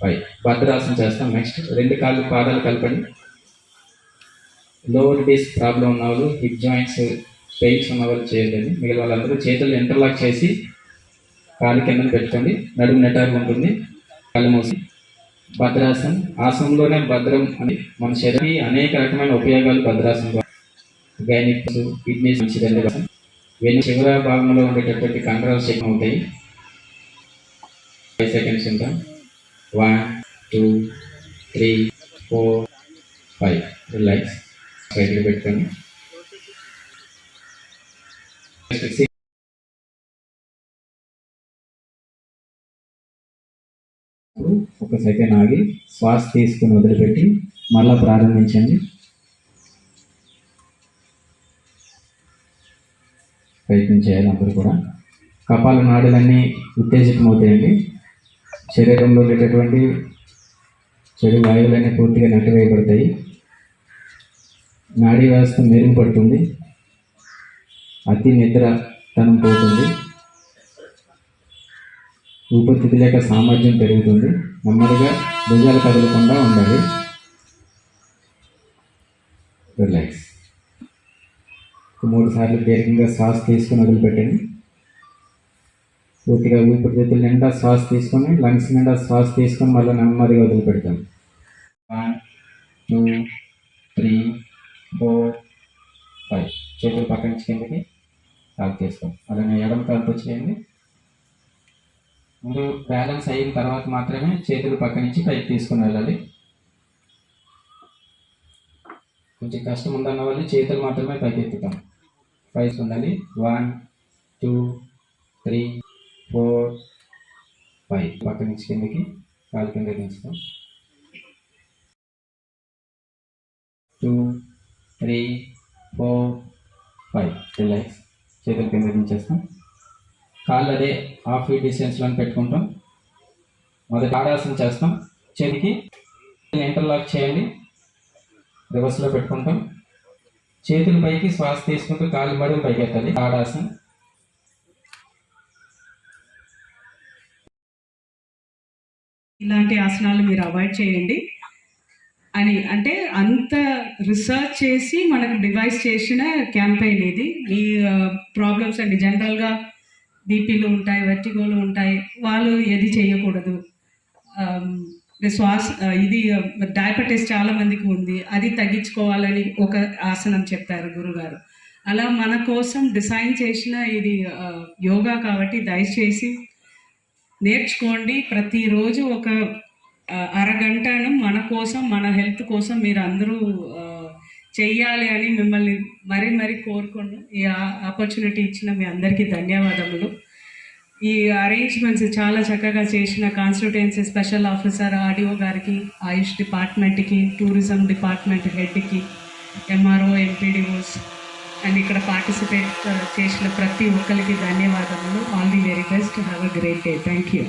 Five భద్రాసనం చేస్తాం. Next రెండు కాళ్ళు పాదాలు కలపండి. లోవర్ డిస్క్ ప్రాబ్లం ఉన్న వాళ్ళు హిప్ జాయింట్స్ పెయిన్స్ ఉన్న వాళ్ళు చేయలేదు మిగిలిన వాళ్ళందరూ చేతులు ఇంటర్లాక్ చేసి కాలు కింద పెట్టుకోండి. నడుము నెటారు ఉంటుంది. కళ్ళు మూసి భద్రాసనం ఆసనంలోనే భద్రం అని మన శరీరానికి అనేక రకమైన ఉపయోగాలు భద్రాసనం గైనిక్స్ కిడ్నీస్ మంచిదండి. వెన్న చివర భాగంలో ఉండేటటువంటి కండరాలు శక్తి అవుతాయి ఫైవ్ సెకండ్స్ ఉంటాం one two three four five relax side పెట్టుకొని ఒక సెకండ్ ఆగి శ్వాస తీసుకుని వదిలిపెట్టి మళ్ళా ప్రారంభించండి. ప్రయత్నం చేయాలి అందరూ కూడా. కపాల నాడులన్నీ ఉత్తేజితమవుతాయండి. శరీరంలో ఉండేటటువంటి చెడు వాయువులన్నీ పూర్తిగా నటివేయబడతాయి. నాడీ వ్యవస్థ మెరుగుపడుతుంది అతి నిద్ర తనం పోతుంది. ఊపిరితిత్తి లేక సామర్థ్యం పెరుగుతుంది. నెమ్మదిగా భుజాలు కదలకుండా ఉండాలి. రిలాక్స్ మూడు సార్లు దీర్ఘంగా శ్వాస తీసుకుని వదిలిపెట్టండి. పూర్తిగా ఊపిరితిత్తుల నిండా శ్వాస తీసుకొని లంగ్స్ నిండా శ్వాస తీసుకొని మళ్ళీ నెమ్మదిగా వదిలిపెడతాం. One two three four five. చేతులు పక్క నుంచి కిందకి లాక్ చేసుకోం అలానే ఎడమ తలుపు చేయండి మీరు బ్యాలెన్స్ అయిన తర్వాత మాత్రమే చేతులు పక్క నుంచి పైకి తీసుకుని వెళ్ళాలి. కొంచెం కష్టం ఉందన్న వాళ్ళు చేతులు మాత్రమే పైకి ఎత్తుతాం పైకి ఉండాలి. One two three four five. పక్క నుంచి కిందకి కాలు కింద దించుతాం two three four five. Relax చేతుల కింద దించేస్తాం. కాళ్ళు అదే హాఫ్ ఫీట్ డిస్టెన్స్లో పెట్టుకుంటాం. మొదటి ఆడాసన చేస్తాం. చేతికి ఇంటర్లాక్ చేయండి. రివర్స్లో పెట్టుకుంటాం. చేతుల పైకి శ్వాస తీసుకుంటూ కాళ్ళు మడుగు పైకి ఎత్తాలి ఆడాసనం ఇలాంటి ఆసనాలు మీరు అవాయిడ్ చేయండి. అని అంటే అంత రీసెర్చ్ చేసి మనకు డివైస్ చేసిన క్యాంపెయిన్ ఇది. ఈ ప్రాబ్లమ్స్ అండి. జనరల్గా బీపీలు ఉంటాయి వెర్టిగోలు ఉంటాయి. వాళ్ళు ఏది చేయకూడదు. శ్వాస ఇది డయాబెటీస్ చాలా మందికి ఉంది. అది తగ్గించుకోవాలని ఒక ఆసనం చెప్పారు గురుగారు. అలా మన కోసం డిజైన్ చేసిన ఇది యోగా కాబట్టి దయచేసి నేర్చుకోండి. ప్రతిరోజు ఒక అరగంటను మన కోసం మన హెల్త్ కోసం మీరు అందరూ చెయ్యాలి అని మిమ్మల్ని మరీ మరీ కోరుకోండి ఈ ఆపర్చునిటీ ఇచ్చిన మీ అందరికీ ధన్యవాదములు. ఈ అరేంజ్మెంట్స్ చాలా చక్కగా చేసిన కాన్స్టిట్యుయెన్సీ స్పెషల్ ఆఫీసర్ ఆర్డీఓ గారికి ఆయుష్ డిపార్ట్మెంట్కి టూరిజం డిపార్ట్మెంట్ హెడ్కి ఎంఆర్ఓ ఎంపీడీఓస్ అండ్ ఇక్కడ పార్టిసిపేట్ చేసిన ప్రతి ఒక్కరికి ధన్యవాదములు. All the very best have a great day thank you